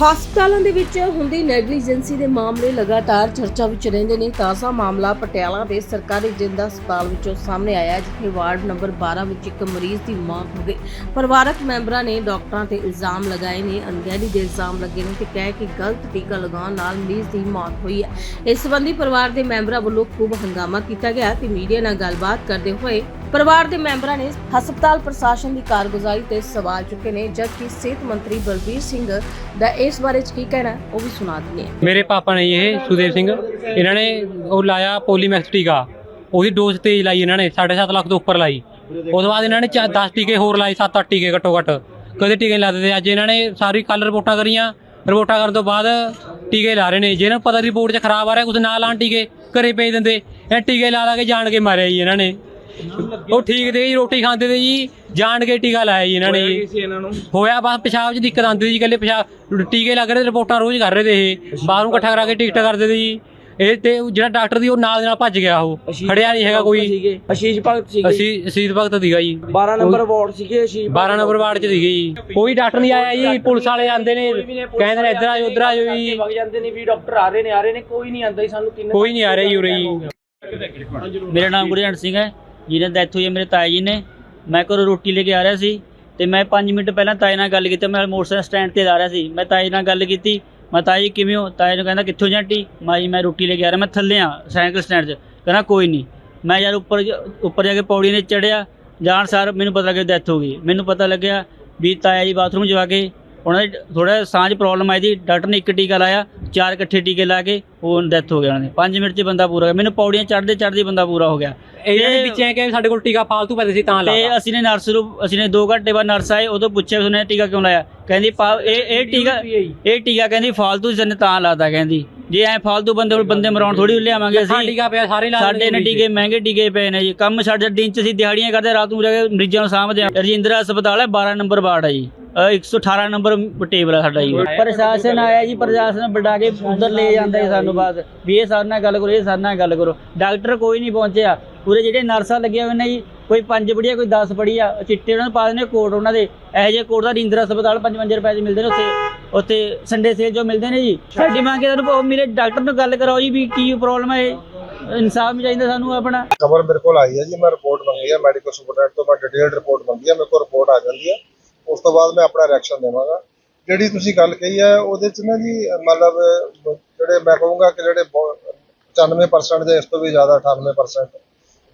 ਹਸਪਤਾਲਾਂ ਦੇ ਵਿੱਚ ਹੁੰਦੀ ਨੈਗਲੀਜੈਂਸੀ ਦੇ ਮਾਮਲੇ ਲਗਾਤਾਰ ਚਰਚਾ ਵਿੱਚ ਰਹਿੰਦੇ ਨੇ। ਤਾਜ਼ਾ ਮਾਮਲਾ ਪਟਿਆਲਾ ਦੇ ਸਰਕਾਰੀ ਜਿੰਦਾ ਹਸਪਤਾਲ ਵਿੱਚੋਂ ਸਾਹਮਣੇ ਆਇਆ ਜਿੱਥੇ ਵਾਰਡ ਨੰਬਰ 12 ਵਿੱਚ ਇੱਕ ਮਰੀਜ਼ ਦੀ ਮੌਤ ਹੋ ਗਈ। ਪਰਿਵਾਰਕ ਮੈਂਬਰਾਂ ਨੇ ਡਾਕਟਰਾਂ ਤੇ ਇਲਜ਼ਾਮ ਲਗਾਏ ਨੇ। ਅਣਗਹਿਲੀ ਦੇ ਇਲਜ਼ਾਮ ਲੱਗੇ ਨੇ ਤੇ ਕਹਿ ਕਿ ਗਲਤ ਟੀਕਾ ਲਗਾਉਣ ਨਾਲ ਮਰੀਜ਼ ਦੀ ਮੌਤ ਹੋਈ ਹੈ। ਇਸ ਸੰਬੰਧੀ ਪਰਿਵਾਰ ਦੇ ਮੈਂਬਰਾਂ ਵੱਲੋਂ ਖੂਬ ਹੰਗਾਮਾ ਕੀਤਾ ਗਿਆ ਤੇ ਮੀਡੀਆ ਨਾਲ ਗੱਲਬਾਤ ਕਰਦੇ ਹੋਏ ਪਰਿਵਾਰ ਦੇ ਮੈਂਬਰਾਂ ਨੇ ਹਸਪਤਾਲ ਪ੍ਰਸ਼ਾਸਨ ਦੀ ਕਾਰਗੁਜ਼ਾਰੀ ਤੇ ਸਵਾਲ ਚੁੱਕੇ ਨੇ ਜਦਕਿ ਸਿਹਤ ਮੰਤਰੀ ਬਲਬੀਰ ਸਿੰਘ ਦਾ ਇਸ ਬਾਰੇ 'ਚ ਕੀ ਕਹਿਣਾ ਹੈ, ਉਹ ਵੀ ਸੁਣਾ ਦਿੰਦੇ ਹਾਂ। ਮੇਰੇ ਪਾਪਾ ਨੇ ਜੀ ਇਹ ਸੁਦੇਵ ਸਿੰਘ ਇਹਨਾਂ ਨੇ ਉਹ ਲਾਇਆ ਪੋਲੀਮੈਕਸ ਟੀਕਾ। ਉਹਦੀ ਡੋਜ਼ ਤੇਜ਼ ਲਾਈ ਇਹਨਾਂ ਨੇ 7.5 ਲੱਖ ਤੋਂ ਉੱਪਰ ਲਾਈ। ਉਸ ਤੋਂ ਬਾਅਦ ਇਹਨਾਂ ਨੇ 10 ਟੀਕੇ ਹੋਰ ਲਾਏ 7-8 ਟੀਕੇ ਘੱਟੋ ਘੱਟ। ਕਦੇ ਟੀਕੇ ਨਹੀਂ ਲਾਦੇ ਤੇ ਅੱਜ ਇਹਨਾਂ ਨੇ ਸਾਰੀ ਕੱਲ ਰਿਪੋਰਟਾਂ ਕਰੀਆਂ। ਰਿਪੋਰਟਾਂ ਕਰਨ ਤੋਂ ਬਾਅਦ ਟੀਕੇ ਲਾ ਰਹੇ ਨੇ। ਜਿਹਨਾਂ ਨੂੰ ਪਤਾ ਰਿਪੋਰਟ 'ਚ ਖਰਾਬ ਆ ਰਿਹਾ ਕੁਝ ਨਾ ਲਾਣ ਟੀਕੇ ਘਰੇ ਭੇਜ ਦਿੰਦੇ। ਇਹ ਟੀਕੇ ਲਾ ਲਾ ਕੇ ਜਾਣ ਕੇ ਮਾਰਿਆ ਜੀ ਇਹਨਾਂ ਨੇ। ਉਹ ਠੀਕ ਤੇ ਜੀ ਰੋਟੀ ਖਾਂਦੇ ਤੇ ਜੀ ਜਾਣ ਕੇ ਟੀਕਾ ਲਾਇਆ ਜੀ ਇਹਨਾਂ ਨੇ ਜੀ। ਹੋਇਆ ਬਸ ਪਿਸ਼ਾਬ 'ਚ ਦਿੱਕਤ ਆਉਂਦੀ ਸੀ ਕੱਲੇ ਪਿਸ਼ਾਬ ਟੀਕੇ ਲੱਗ ਰਹੇ ਤੇ ਰਿਪੋਰਟਾਂ ਰੋਜ਼ ਕਰ ਰਹੇ ਤੇ ਇਹ। ਬਾਹਰੋਂ ਇਕੱਠਾ ਕਰਾ ਕੇ ਟਿਕਟ ਕਰਦੇ ਤੇ ਜੀ। ਇਹ ਤੇ ਉਹ ਜਿਹੜਾ ਡਾਕਟਰ ਦੀ ਉਹ ਨਾਲ ਦੇ ਨਾਲ ਭੱਜ ਗਿਆ ਉਹ। ਖੜਿਆ ਨਹੀਂ ਹੈਗਾ ਕੋਈ। ਸੀਗੇ। ਅਸ਼ੀਸ਼ ਭਗਤ ਸੀਗੇ। ਅਸੀਂ ਅਸੀਤ ਭਗਤ ਦੀਗਾ ਜੀ। 12 ਨੰਬਰ ਵਾਰਡ ਸੀਗੇ ਅਸ਼ੀਸ਼ 12 ਨੰਬਰ ਵਾਰਡ 'ਚ ਸੀਗੇ ਜੀ। ਕੋਈ ਡਾਕਟਰ ਨਹੀਂ ਆਇਆ ਜੀ ਪੁਲਿਸ ਵਾਲੇ ਆਂਦੇ ਨੇ ਕਹਿੰਦੇ ਨੇ ਇੱਧਰ ਆਜੋ ਉੱਧਰ ਆਜੋ ਜੀ। ਵਗ ਜਾਂਦੇ ਨੇ ਵੀ ਡਾਕਟਰ ਆ ਰਹੇ ਨੇ ਆ ਰਹੇ ਨੇ ਕੋਈ ਨਹੀਂ ਆਂਦਾ ਜੀ ਸਾਨੂੰ ਕਿੰਨੇ ਕੋਈ ਨਹੀਂ ਆ ਰਿਹਾ ਜੀ ਉਰੇ ਜੀ। ਮੇਰਾ ਨਾਮ ਗੁਰਜੰਟ ਸਿੰਘ ਹੈ। ਜਿਹਨਾਂ ਡੈਥ ਹੋਈ ਹੈ ਮੇਰੇ ਤਾਏ ਜੀ ਨੇ, ਮੈਂ ਘਰੋਂ ਰੋਟੀ ਲੈ ਕੇ ਆ ਰਿਹਾ ਸੀ ਤੇ ਮੈਂ 5 ਮਿੰਟ ਪਹਿਲਾਂ ਤਾਏ ਨਾਲ ਗੱਲ ਕੀਤੀ, ਮੈਂ ਮੋਟਰਸਾਈਕਲ ਸਟੈਂਡ ਤੇ ਜਾ ਰਿਹਾ ਸੀ। ਮੈਂ ਤਾਏ ਨਾਲ ਗੱਲ ਕੀਤੀ, ਮੈਂ ਤਾਏ ਜੀ ਕਿਵੇਂ ਹੋ? ਤਾਏ ਨੂੰ ਕਹਿੰਦਾ, ਕਿੱਥੋਂ ਜਾਂਟੀ ਮੈਂ ਜੀ, ਮੈਂ ਰੋਟੀ ਲੈ ਕੇ ਆ ਰਿਹਾ, ਮੈਂ ਥੱਲੇ ਆ, ਸਾਈਕਲ ਸਟੈਂਡ 'ਚ। ਕਹਿੰਦਾ, ਕੋਈ ਨਹੀਂ। ਮੈਂ ਯਾਰ ਉੱਪਰ ਉੱਪਰ ਜਾ ਕੇ ਪੌੜੀ ਨੇ ਚੜਿਆ ਜਾਣ ਸਾਰ ਮੈਨੂੰ ਪਤਾ ਲੱਗਿਆ ਡੈਥ ਹੋ ਗਈ। ਮੈਨੂੰ ਪਤਾ ਲੱਗਿਆ ਵੀ ਤਾਇਆ ਜੀ ਬਾਥਰੂਮ ਜਾ ਕੇ ਉਹਨਾਂ ਦੇ ਥੋੜਾ ਸਾਂਝ ਪ੍ਰੋਬਲਮ ਆਈ ਦੀ ਡਾਕਟਰ ਨੇ ਇੱਕ ਟੀਕਾ ਲਾਇਆ ਚਾਰ ਇਕੱਠੇ ਟੀਕੇ ਲਾ ਕੇ ਉਹ ਡੈਥ ਹੋ ਗਿਆ ਉਹਨਾਂ ਦੀ। 5 ਮਿੰਟ 'ਚ ਬੰਦਾ ਪੂਰਾ ਹੋ ਗਿਆ। ਮੈਨੂੰ ਪੌੜੀਆਂ ਚੜ੍ਹਦੇ ਚੜ੍ਹਦੇ ਬੰਦਾ ਪੂਰਾ ਹੋ ਗਿਆ। ਇਹਨਾਂ ਦੇ ਵਿੱਚ ਐ ਕਿ ਸਾਡੇ ਕੋਲ ਟੀਕਾ ਫਾਲਤੂ ਪੈਸੇ ਸੀ ਤਾਂ ਤੇ ਲਾਤਾ। ਅਸੀਂ ਨੇ ਨਰਸ ਨੂੰ ਅਸੀਂ ਨੇ 2 ਘੰਟੇ ਬਾਅਦ ਨਰਸ ਆਏ ਉਦੋਂ ਪੁੱਛਿਆ ਉਹਨੇ ਟੀਕਾ ਕਿਉਂ ਲਾਇਆ? ਕਹਿੰਦੀ ਪਾ- ਇਹ ਇਹ ਟੀਕਾ ਇਹ ਟੀਕਾ ਕਹਿੰਦੀ ਫਾਲਤੂ ਜਨ ਤਾਂ ਲਾਤਾ ਕਹਿੰਦੀ। ਜੇ ਐ ਫਾਲਤੂ ਬੰਦੇ ਕੋਲ ਬੰਦੇ ਮਰਾਉਣ ਥੋੜੀ ਲਿਆਵਾਂਗੇ ਅਸੀਂ। ਟੀਕਾ ਪਿਆ ਸਾਰੇ ਲਾ ਸਾਡੇ ਨੇ ਟੀਕੇ ਮਹਿੰਗੇ ਟੀਕੇ ਪਏ ਨੇ ਜੀ। ਕੰਮ ਸਾਡੇ ਦਿਨ ਚ ਅਸੀਂ ਦਿਹਾੜੀਆਂ ਕਰਦੇ ਰਾਤ ਨੂੰ ਜਾ ਕੇ ਮਰੀਜ਼ਾਂ ਨੂੰ ਸਾਂਭਦੇ ਆ। ਰਜਿੰਦਰਾ ਹਸਪਤਾਲ ਹੈ 12 ਨੰਬਰ ਵਾਰਡ ਹੈ ਜੀ। 118 ਨੰਬਰ ਟੇਬਲ ਹੈ ਸਾਡਾ ਜੀ। ਪ੍ਰਸ਼ਾਸਨ ਆਇਆ ਜੀ ਪ੍ਰਸ਼ਾਸਨ ਵਡਾ ਕੇ ਉਧਰ ਲੈ ਜਾਂਦਾ ਜੀ ਸਾਨੂੰ ਬਾਅਦ। ਵੀ ਇਹ ਸਾਡੇ ਨਾਲ ਗੱਲ ਕਰੋ ਇਹ ਸਾਡੇ ਨਾਲ ਗੱਲ ਕਰੋ। ਡਾਕਟਰ ਕੋਈ ਨਹੀਂ ਪਹੁੰਚਿਆ। ਪੂਰੇ ਜਿਹੜੇ ਨਰਸਾਂ ਲੱਗੀਆਂ ਹੋਏ ਨੇ ਜੀ ਕੋਈ 5 ਪੜੀਆ ਕੋਈ 10 ਪੜੀਆ ਚਿੱਟੇ ਉਹਨਾਂ ਨੂੰ ਪਾ ਦਿੰਦੇ ਕੋਟ ਉਹਨਾਂ ਦੇ। ਇਹੋ ਜਿਹੇ ਕੋਟ ਦਾ ਰਿੰਦਰਾ ਹਸਪਤਾਲ 55 ਰੁਪਏ ਦੇ ਮਿਲਦੇ ਨੇ ਉੱਥੇ। ਉੱਥੇ ਸੰਡੇ ਸੇਲ ਜੋ ਮਿਲਦੇ ਨੇ ਜੀ। ਸਾਡੀ ਮੰਗ ਹੈ ਤੁਹਾਨੂੰ ਮੇਰੇ ਡਾਕਟਰ ਨਾਲ ਗੱਲ ਕਰਾਓ ਜੀ ਵੀ ਕੀ ਪ੍ਰੋਬਲਮ ਹੈ। ਇਨਸਾਫ ਵੀ ਚਾਹੀਦਾ ਸਾਨੂੰ ਆਪਣਾ। ਖਬਰ ਮੇਰੇ ਕੋਲ ਆਈ ਹੈ ਜੀ ਮੈਂ ਰਿਪੋਰਟ ਮੰਗੀ ਹੈ ਮੈਡੀਕਲ ਸੁਪਰਡੈਂਟ ਤੋਂ ਮੈਂ ਡਿਟੇਲਡ ਰਿਪੋਰਟ ਮੰਗੀ ਹੈ ਮੇਰੇ ਕੋਲ ਰਿਪੋਰਟ ਆ ਜਾਂਦੀ ਹੈ। ਉਸ ਤੋਂ ਬਾਅਦ ਮੈਂ ਆਪਣਾ ਰਿਐਕਸ਼ਨ ਦੇਵਾਂਗਾ। ਜਿਹੜੀ ਤੁਸੀਂ ਗੱਲ ਕਹੀ ਹੈ, ਉਹਦੇ ਚ ਨਾ ਜੀ, ਮਤਲਬ, ਜਿਹੜੇ ਮੈਂ ਕਹੂੰਗਾ ਕਿ ਜਿਹੜੇ ਬਹੁ- 95% ਦੇ ਇਸ ਤੋਂ ਵੀ ਜ਼ਿਆਦਾ 98%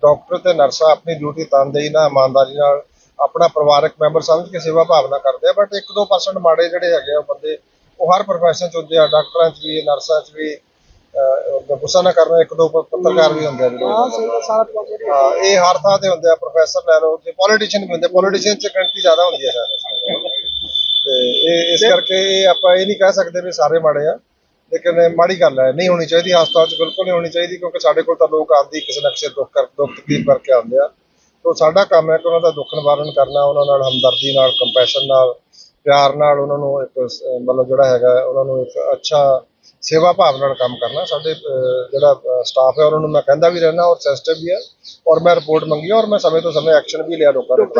ਡਾਕਟਰ ਤੇ ਨਰਸਾਂ ਆਪਣੀ ਡਿਊਟੀ ਤਨਦੇਹੀ ਨਾਲ, ਇਮਾਨਦਾਰੀ ਨਾਲ, ਆਪਣਾ ਪਰਿਵਾਰਕ ਮੈਂਬਰ ਸਮਝ ਕੇ ਸੇਵਾ ਭਾਵਨਾ ਕਰਦੇ ਆ ਬਟ 1-2% ਮਾੜੇ ਜਿਹੜੇ ਹੈਗੇ ਆ ਬੰਦੇ, ਉਹ ਹਰ ਪ੍ਰੋਫੈਸ਼ਨ ਚ ਹੁੰਦੇ ਆ, ਡਾਕਟਰਾਂ ਚ ਵੀ ਨਰਸਾਂ ਚ ਵੀ ਗੁੱਸਾ ਨਾ ਕਰਨਾ ਇੱਕ ਦੋ ਪੱਤਰਕਾਰ ਵੀ ਹੁੰਦੇ ਆ ਜਿਹੜੇ। ਹਾਂ, ਇਹ ਹਰ ਥਾਂ ਤੇ ਹੁੰਦੇ ਆ ਪ੍ਰੋਫੈਸਰ ਲੈ ਲਓ ਤੇ ਪੋਲੀਟੀਸ਼ੀਅਨ ਵੀ ਹੁੰਦੇ ਪੋਲੀਟੀਸ਼ੀਅਨ ਚ ਗਿਣਤੀ ਜ਼ਿਆਦਾ ਹੁੰਦੀ ਹੈ ਸ਼ਾਇਦ ਤੇ ਇਹ ਇਸ ਕਰਕੇ ਆਪਾਂ ਇਹ ਨਹੀਂ ਕਹਿ ਸਕਦੇ ਵੀ ਸਾਰੇ ਮਾੜੇ ਆ ਲੇਕਿਨ ਮਾੜੀ ਗੱਲ ਹੈ ਨਹੀਂ ਹੋਣੀ ਚਾਹੀਦੀ ਹਸਪਤਾਲ ਚ ਬਿਲਕੁਲ ਨਹੀਂ ਹੋਣੀ ਚਾਹੀਦੀ ਕਿਉਂਕਿ ਸਾਡੇ ਕੋਲ ਤਾਂ ਲੋਕ ਆਉਂਦੇ ਕਿਸੇ ਨਾ ਕਿਸੇ ਦੁੱਖ ਕਰ ਦੁੱਖ ਤਕਲੀਫ ਕਰਕੇ ਆਉਂਦੇ ਆ। ਤੋਂ ਸਾਡਾ ਕੰਮ ਹੈ ਕਿ ਉਹਨਾਂ ਦਾ ਦੁੱਖ ਨਿਵਾਰਨ ਕਰਨਾ ਉਹਨਾਂ ਨਾਲ ਹਮਦਰਦੀ ਨਾਲ ਕੰਪੈਸ਼ਨ ਨਾਲ ਪਿਆਰ ਨਾਲ ਉਹਨਾਂ ਨੂੰ ਇੱਕ ਮਤਲਬ ਜਿਹੜਾ ਹੈਗਾ ਉਹਨਾਂ ਨੂੰ ਇੱਕ ਅੱਛਾ ਸੇਵਾ ਭਾਵ ਨਾਲ ਕੰਮ ਕਰਨਾ ਸਾਡੇ ਜਿਹੜਾ ਸਟਾਫ ਹੈ, ਉਹਨਾਂ ਨੂੰ ਮੈਂ ਕਹਿੰਦਾ ਵੀ ਰਹਿਣਾ ਔਰ ਸੈਂਸਿਟਿਵ ਵੀ ਹੈ ਔਰ ਮੈਂ ਰਿਪੋਰਟ ਮੰਗੀ ਔਰ ਮੈਂ ਸਮੇਂ ਤੋਂ ਸਮੇਂ ਐਕਸ਼ਨ ਵੀ ਲਿਆ ਲੋਕਾਂ ਦੇ ਖਿਲਾਫ਼।